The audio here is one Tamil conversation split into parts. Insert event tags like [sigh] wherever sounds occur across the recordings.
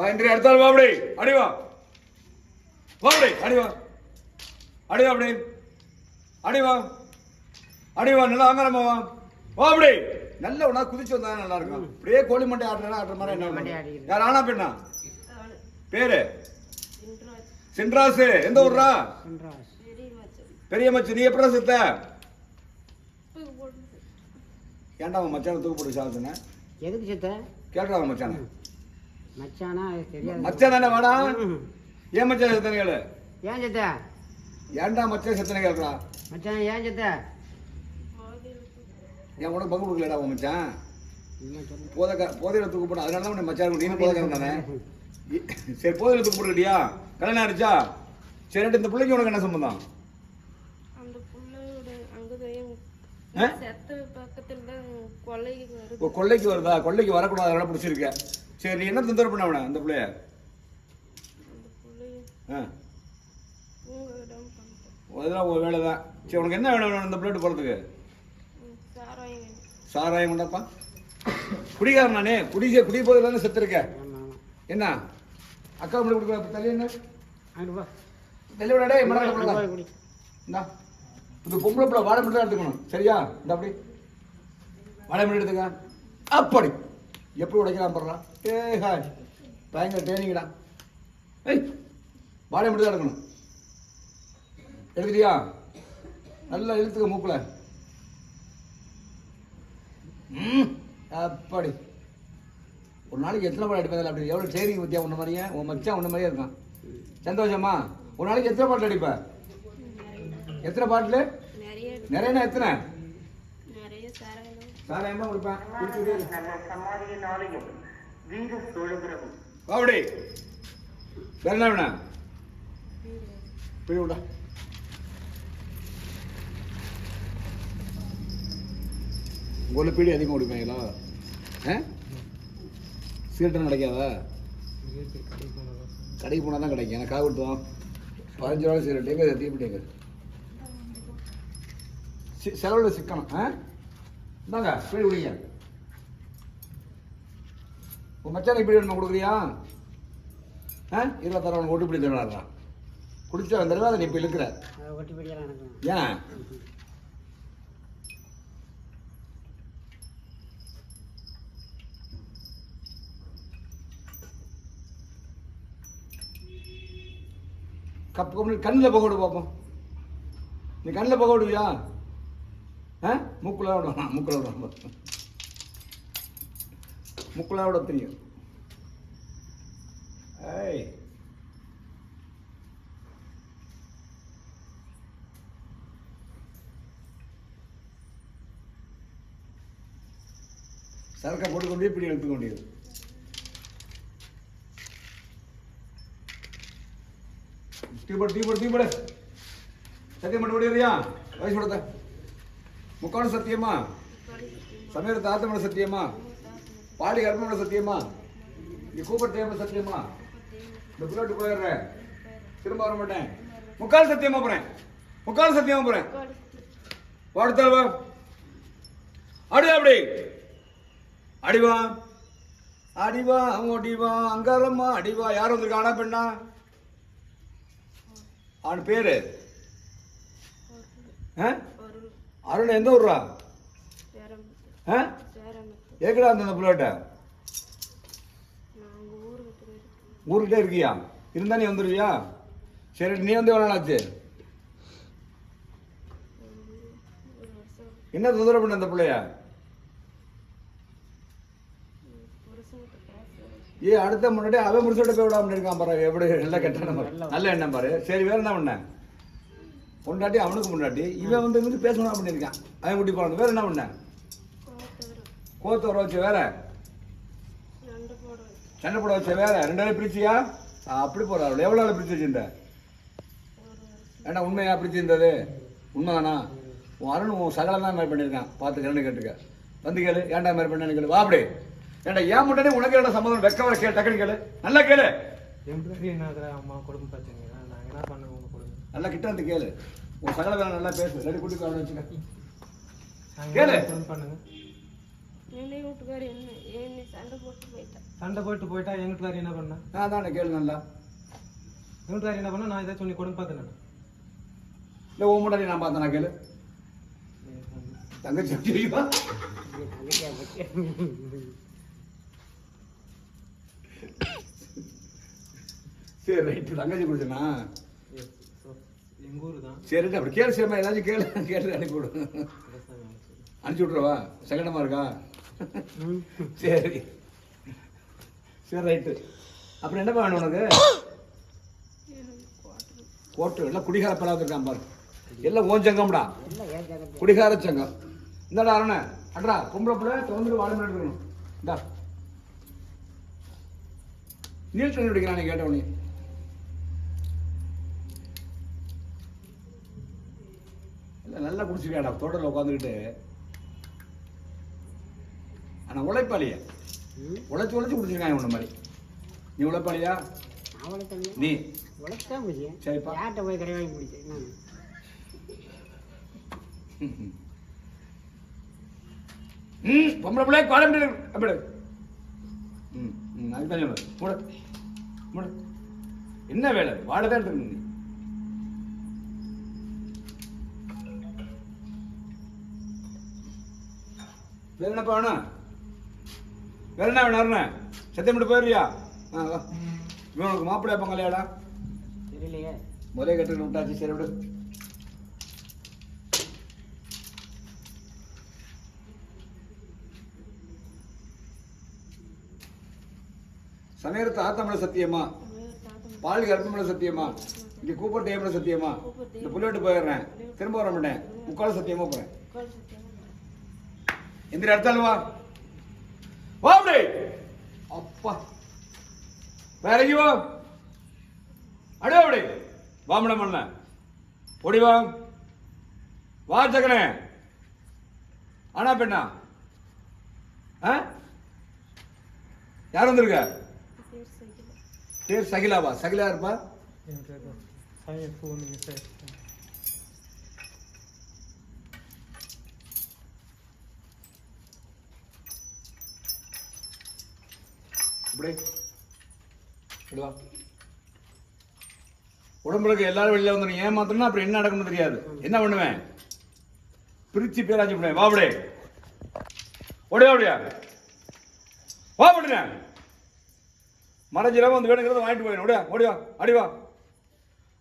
வா இன்றைய அடுத்தால் வா அப்படி அடி வா. அப்படி அடி வா. அடி வா அப்படி அடி வா. அடி வா. நல்லா அங்கரமா வா. வா அப்படி நல்ல உடனே குதிச்சு வந்தா நல்லா இருக்கும். அப்படியே கோழி மண்டை ஆடுறா ஆடுற மாதிரி என்ன. யார் ஆனா பெண்ணா பேரு? சின்ராசு. எந்த ஊர்ரா? பெரிய மச்சி நீ எப்படா செத்த? ஏன்டா அவன் மச்சான தூக்கு போட்டு சாப்பிட்டுன எதுக்கு சித்த? கேட்டுறா அவன் மச்சான. மச்சானா தெரியாது மச்சான் தானே வாடா. ஏன் மச்சான் செத்தனை கேளு ஏன் சித்த? ஏன்டா மச்சான் செத்தனை கேட்கறா மச்சான் ஏன் சித்த? என் உனக்கு பங்கு கொடுக்கலடா உன் மச்சான்? போதை போதையில தூக்கு போட்டு அதனால தான் உன்னை மச்சான் நீ போதை தானே? [laughs] சரி போதையில தூக்கு போட்டுக்கிட்டியா? கல்யாணம் ஆயிடுச்சா சரி இந்த பிள்ளைக்கு உனக்கு என்ன சம்பந்தம்? அந்த புள்ளையோட அங்கதான் ஆ? செத்த பக்கத்துல தான் கொள்ளைக்கு வருது? கொள்ளைக்கு வரக்கூடாது அதனால பிடிச்சிருக்க. சரி நீ என்ன தொந்தரவு பண்ண அவனை அந்த பிள்ளைய? அந்த ஆ. அதெல்லாம் ஒரு வேலை தான் சரி உனக்கு என்ன வேணும் இந்த பிள்ளைட்டு போகிறதுக்கு சாராயம். கொண்டாப்பா. குடிகாரன் நானே. குடிக்க குடி போதில் தானே செத்துருக்க என்ன? அக்கா மட்டும் கொடுக்குற தள்ளி என்ன? தள்ளி விடா டேய் மரம் அங்கிட்டு போய் குடி. இந்தா. இது பொம்பளை பிள்ளை வாழை மட்டும் தான் எடுத்துக்கணும். சரியா? இந்த அப்படி. வாழை மட்டும் எடுத்துக்க. அப்படி. எப்படி உடைக்கலாம் போடுறான் ஏ ஹாய். பயங்கர ட்ரைனிங்கடா ஏய் வாழை மட்டும் தான் எடுக்கணும் எடுத்துட்டியா? நல்லா இழுத்துக்க மூக்குல. ம் அப்படி. ஒரு நாளைக்கு எத்தனை பாட்டு அடிப்பதில்ல அப்படி எவ்வளோ ட்ரைனிங் பற்றியா உன்ன மாதிரியே? உன் மச்சான் உன்ன மாதிரியே இருக்கான். சந்தோஷமா? ஒரு நாளைக்கு எத்தனை பாட்டு அடிப்ப? எத்தனை பாட்டில்? நிறைய நிறையனா எத்தனை? நிறைய சாராயம். சாராயமா கொடுப்பேன். வீர சோழபுரம். வேற என்ன வேணா? போய் விடா. உங்களை பீடி அதிகமாக கொடுப்பீங்களா? ஆ? கிடைக்காதா? கடைக்கு போனால் தான் கிடைக்கும். எனக்கு காவு பதினஞ்சு ரூபா சீரட் எங்கே தீப்பிட்டு செலவில் சி- சிக்கணும். ஆ? இந்தாங்க பீடி விடுங்க. உன் மச்சான் இப்படி வேணுமா கொடுக்குறியா? ஆ? இருபது தர உனக்கு ஒட்டு பிடி தருவாரா குடிச்சா அந்த அதை நீ இப்போ இழுக்கிற. எனக்கு ஏன்? கப் கம்மி கண்ணில் போக விடு பார்ப்போம் நீ கண்ணில் போக விடுவியா? ஆ? மூக்குல விடணும் மூக்குல விடணும். மூக்குல தெரியும். ஏய். சரக்கை போட்டுக்கொண்டே இப்படி எடுத்துக்க வேண்டியது. டீபோடு டீபோடு டீபோடு சத்தியம் பண்ண முடியலையா? வயசு கொடுத்த முக்காடு சத்தியமா? சமீர தாத்தமட சத்தியமா? பாடி கர்மமட சத்தியமா? நீ கூப்பிட்ட டைம்ல சத்தியமா? இந்த புல்லட்டு போயிடுறேன் திரும்ப வர மாட்டேன். முக்கால் சத்தியமா போறேன். முக்கால் சத்தியமா போறேன். வாடுத்தால் வா அடி அப்படி. அடிவா. அடிவா ஓடிவா அங்காரம்மா அடிவா. யார் வந்திருக்கா? ஆனா பெண்ணா? அவன் பேரு? அருண் எந்த ஊர்ரா? ஆ? ஏக்கடா அந்த போயிருக்கோம் ஊருக்கிட்டே இருக்கியா? இருந்தா நீ வந்துருவியா? சரி நீ வந்து எவ்வளோ ஆச்சு? என்ன தொந்தரவு பண்ண அந்த பிள்ளைய? ஏ அடுத்த முன்னாடி அவன் முடிச்சோட போய் விடாம இருக்கான் பாரு. எப்படி? நல்ல கெட்ட நம்பர் நல்ல எண்ணம் பாரு. சரி வேற என்ன பண்ண? பொண்டாட்டி அவனுக்கு முன்னாடி இவன் வந்து இருந்து பேசணும் பண்ணியிருக்கான். அவன் குட்டி போனது வேற என்ன பண்ண? கோத்து வர வச்ச வேற சண்டை போட வச்ச. வேற ரெண்டு நாள் பிரிச்சியா? ஆ, அப்படி போறாள் எவ்வளோ நாள் பிரிச்சு வச்சிருந்த? ஏன்னா உண்மையா பிரிச்சிருந்தது உண்மைதானா? உன் அருண் உன் சகலம் தான் மாதிரி பண்ணியிருக்கான். பார்த்து கரண்டு கேட்டுக்க வந்து கேளு. ஏன்டா மாதிரி பண்ணு கேளு. வா அப்படி. ஏன்டா ஏன் முன்னாடி உனக்கு என்ன சம்மந்தம் வெக்க வர கேளு. டக்குனு கேளு. நல்லா கேளு. டெம்பரரி என்னதுல அம்மா குடும்ப பிரச்சனை. நாங்கள் என்ன பண்ணுவோம் உங்க குடும்பம் நல்லா கிட்ட வந்து கேளு. உன் சகல வேலை நல்லா பேசு. ரெடி குட்டி வச்சுக்க. கேளு. என்ன பண்ணுங்க என்னை வீட்டுக்காரி என்ன? என்னை சண்டை போட்டு போயிட்டான் சண்டை போட்டு போயிட்டா எங்க வீட்டுக்காரி என்ன பண்ணா? நான் தானே கேளு நல்லா எங்க வீட்டுக்காரி என்ன பண்ணா? நான் ஏதாச்சும் உன்னை கொடுமை பார்த்தேன் இல்லை உன் முன்னாடி நான் பார்த்தேன் கேளு. தங்கச்சி தெரியுமா சரி ரைட்டு தங்கச்சி குடிச்சனா எங்க ஊரு தான் சரி அப்படி கேளு சேமா ஏதாச்சும் கேளு கேட்டு அனுப்பி விடு. அனுப்பிச்சி விட்றவா சங்கடமா இருக்கா? [laughs] சரி. சரி ரைட்டு. அப்புறம் என்னப்பா வேணும் உனக்கு? கோட்டு எல்லாம் குடிகார பலாவது இருக்கான் பாரு. எல்லாம் ஓன் சங்கம்டா. குடிகார சங்கம். இந்தாடா அரண. அட்ரா பொம்பளை பிள்ளை திறந்துட்டு வாழை மேலே இருக்கணும். இந்தா. நீல் தண்ணி குடிக்கிறான் கேட்டவனே இல்லை நல்லா குடிச்சிருக்காடா தோட்டத்தில் உட்காந்துக்கிட்டு ஆனால் உழைப்பாளியா? உழைச்சி உழைச்சி குடிச்சிருக்கான் உன்ன மாதிரி. நீ உழைப்பாளியா? நீ? உழைச்தான் முடியும் சரிப்பா. யார்கிட்ட போய் கடை வாங்கி முடிச்சேன் ம் பொம்பளை பிள்ளை குழம்பு அப்படி ம் ம் அதுக்கு தான் சொல்லுவேன் மூடு. மூடு. என்ன வேலை? வாழை தான் இருக்கு நீ. வேற என்னப்பா வேணும் வேற என்ன வேணும் அருண சத்தியம் மட்டும் போயிடுறியா? ஆ வா. உனக்கு மாப்பிள்ளை பங்கலையாடா தெரியலையே. முதலே கட்டு விட்டாச்சு சரி விடு. சமயத்து ஆத்தமல சத்தியமா? பால் கர்ப்பமல சத்தியமா? இங்க கூப்பர் டைம்ல சத்தியமா? இந்த புள்ளட்டு போயிடுறேன். திரும்ப வர மாட்டேன். முக்கால் சத்தியமா சத்தியம் எந்திர அடுத்தாலும் வா. வேற வா. அடே அப்படி. வாமட மண்ண ஓடி வா. வா ஜகனே ஆனா பெண்ணா? ஆ? யார் வந்திருக்க? பேர் சகிலாவா? சகிலா இருப்பா? எனக்கு சாமி ஃபோன் மிஸ் ஆயிடுச்சு இப்படி இப்படி உடம்புக்கு எல்லாரும் வெளியில வந்து ஏமாத்தணும் அப்புறம் என்ன நடக்கணும்னு தெரியாது. என்ன பண்ணுவேன்? பிரிச்சு பேராஜி பண்ணுவேன் வாபடே அப்படியே. ஓடியா ஓடியா வா அப்படியா. மறைஞ்சிடாம வந்து வேணுங்கிறத வாங்கிட்டு போயிடும் ஓடியா ஓடியா அடிவா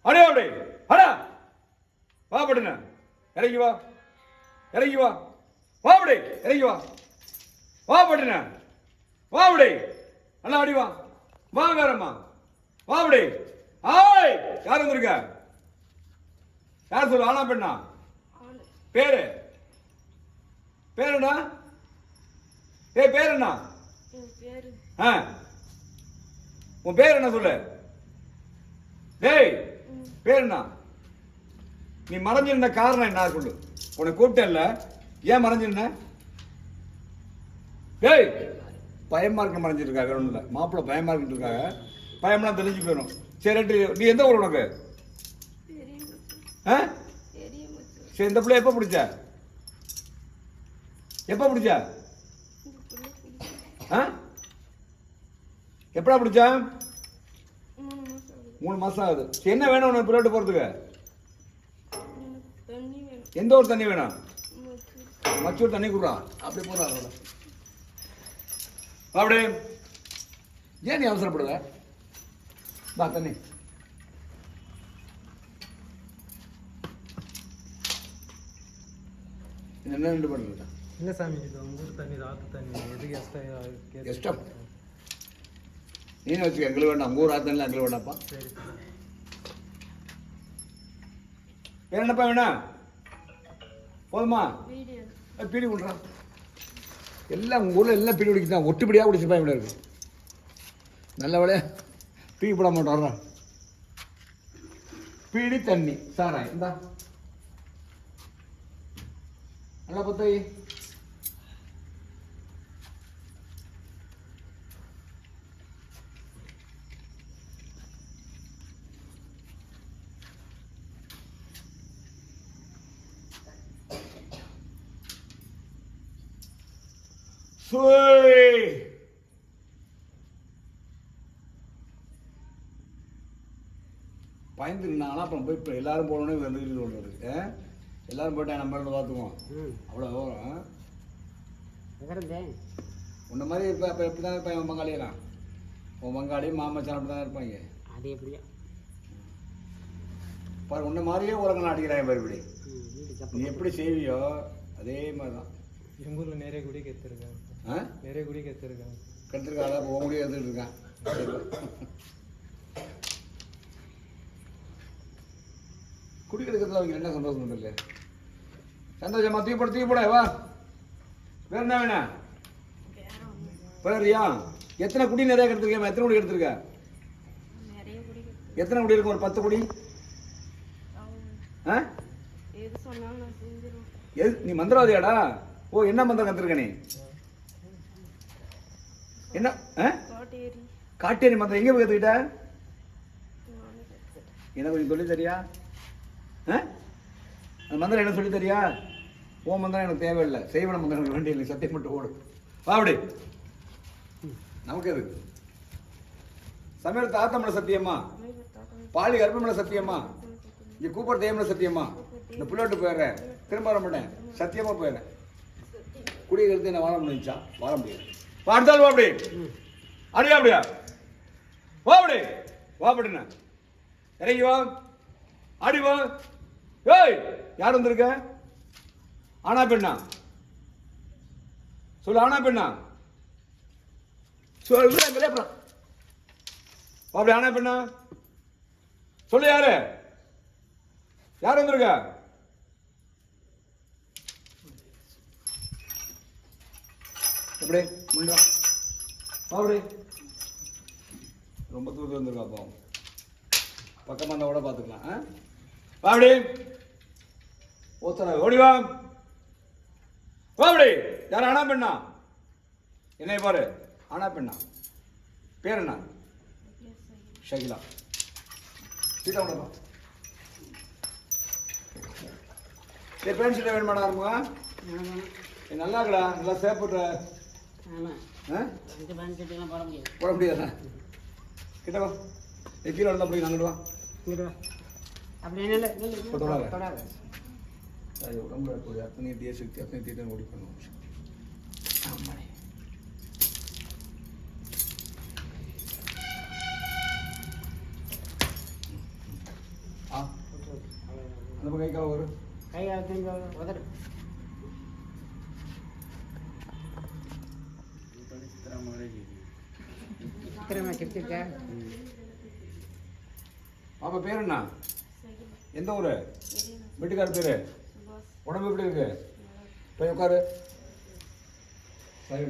அடியா அப்படி அடா வா பட்டுன இறங்கி வா. இறங்கி வா. வா அப்படி இறங்கி வா. வா பட்டுன வா அப்படி நல்லா அடி வா. வா வேறம்மா வா அப்படி. ஆய் யார் வந்திருக்க? யார் சொல்லு? ஆனா பெண்ணா? பேரு? பேர் என்ன? ஏய் பேர் என்ன? ஆ. உன் பேர் என்ன சொல்லு? டேய் பேர் என்ன? நீ மறைஞ்சிருந்த காரணம் என்ன? சொல்லு. உன்னை கூப்பிட்டேன்ல. ஏன் மறைஞ்சிருந்த? டேய் பயமா இருக்க மறைஞ்சிருக்காங்க ஒன்றும் இல்லை மாப்பிள்ளை பயமா இருக்கிட்டு இருக்காங்க. பயம்லாம் தெரிஞ்சு போயிடும் சரி. நீ எந்த ஊர் உனக்கு? ஆ? சரி இந்த பிள்ளை எப்போ பிடிச்ச? எப்போ பிடிச்ச? ஆ? எப்படா பிடிச்ச? மூணு மாதம் ஆகுது. என்ன வேணும் உனக்கு பிள்ளைட்டு வேணும். எந்த ஒரு தண்ணி வேணும்? மச்சூர் தண்ணி குடுறா. அப்படி அதோட. அப்படி ஏன் நீ அவசரப்படுவ? வா தண்ணி. என்ன ரெண்டு பண்ணுறது இல்லை சாமி இது உங்க ஊர் தண்ணி ராத்து தண்ணி எதுக்கு எக்ஸ்ட்ரா இஷ்டம் நீனு வச்சுக்க எங்களுக்கு வேண்டாம். உங்க ஊர் ஆத்தனில் எங்களுக்கு வேண்டாம்ப்பா. சரி. வேற என்னப்பா வேணும்? போதுமா? பீடி விட்றா எல்லாம் உங்கள் ஊரில் எல்லாம் பீடி குடிக்க தான். ஒட்டுப்படியாக குடிச்சிருப்பா இவ்வளோ இருக்கு. நல்ல வேலையா பீடி போட மாட்டோம். பிடி பீடி தண்ணி சாராய் இந்தா. நல்லா பத்தாயி. Fui! பயந்துருந்தாங்கன்னா அப்புறம் போய் இப்போ எல்லாரும் போனோடனே வந்துக்கிட்டு சொல்கிறது எல்லாரும் போயிட்டேன் நம்ம இருந்து பார்த்துக்குவோம். அவ்வளோ உன்ன மாதிரி இப்போ இப்போ எப்படி தான் இருப்பாங்க உன் பங்காளியெல்லாம்? உன் பங்காளி மாமச்சான் அப்படி தான் இருப்பாங்க. அது எப்படியா. பாரு உன்ன மாதிரியே உலகம் அடிக்கிறாங்க பாரு இப்படி. நீ எப்படி செய்வியோ அதே மாதிரி தான் எங்கள் நிறைய குடி கேத்துருக்காங்க ஆ? நிறைய குடி கெத்துருக்கேன் கெடுத்துருக்காத போக முடியும் எடுத்துட்டு இருக்கான். குடிக்கிறதுல அவங்க என்ன சந்தோஷம் இல்லை சந்தோஷமா? தூக்கி போட தூக்கி போட வா. வேற என்ன வேணா பேரியா எத்தனை குடி நிறைய எடுத்திருக்கேன் எத்தனை குடி எடுத்திருக்க எத்தனை குடி இருக்கும்? ஒரு பத்து குடி? ஆ? எது சொன்னாலும் நான் செஞ்சிருவேன். எது? நீ மந்திரவாதியாடா? ஓ என்ன மந்திரம் கத்துருக்க நீ? என்ன? காட்டேரி. மந்திரம் எங்க போய் கற்றுட்டேன் எனக்கு கொஞ்சம் சொல்லி தரியா? அந்த மந்திரம் எனக்கு சொல்லி தரியா? ஓ மந்திரம் எனக்கு தேவையில்லை. செய்வன மந்திரம் எனக்கு வேண்டிய இல்லை சத்தியம் மட்டும் ஓடு. அப்படி. நமக்கு எது சமையல் தாத்தமல சத்தியம்மா அமைவர் தாத்தா பாலி கர்ப்பமல சத்தியம்மா இங்க கூப்பிட தேவமல சத்தியம்மா இந்த புள்ளோட்டு போயிடுறேன் திரும்ப வர மாட்டேன் சத்தியமா போயிடுறேன் குடியிருக்கிறது என்ன வாழ முடிஞ்சா? வாழ முடியாது. வா, வாபடி. அடியா அப்படியா? வா அப்படி. இறங்கி வா. அடி வா. ஏய் யார் வந்திருக்க? ஆனா பெண்ணா? சொல்லு ஆனா பெண்ணா? சொல்லு அங்கே அப்புறம். வா அப்படி ஆனா பெண்ணா? சொல்லு யாரு? யார் வந்திருக்க? எப்படி முன்னா அப்படி ரொம்ப தூரத்தில் வந்திருக்கா பாவம் பக்கமாக இருந்தால் கூட பார்த்துக்கலாம் ஆ? வா அப்படி ஓத்தர ஓடி வா. வா அப்படி யார் ஆனா பெண்ணா? என்னைய பாரு. ஆனா பெண்ணா? பேர் என்ன? ஷகிலா. சீட்டா விடமா ஷீட்டை வேணுமாடா ஏய், நல்லா இருக்கடா. நல்லா சேப்புட்ற போட முடியாது. கிட்ட வா. ஏய், கீழே இருந்தால் அப்படி நாங்கிட்டு வா அது உடம்புல இருக்கக்கூடிய அத்தனை தீய சக்தி அத்தனை தீயத்தை ஓடி பண்ணுவோம் ஆமாடி ஆ. அந்த கை கால் வரும் கை கால் உதறு சித்திரமா சிரிச்சிருக்கா பாப்பா பேர் என்ன எந்த ஊர்? வீட்டுக்கார பேர்? உடம்பு எப்படி இருக்கு? போய் உட்காரு. சரி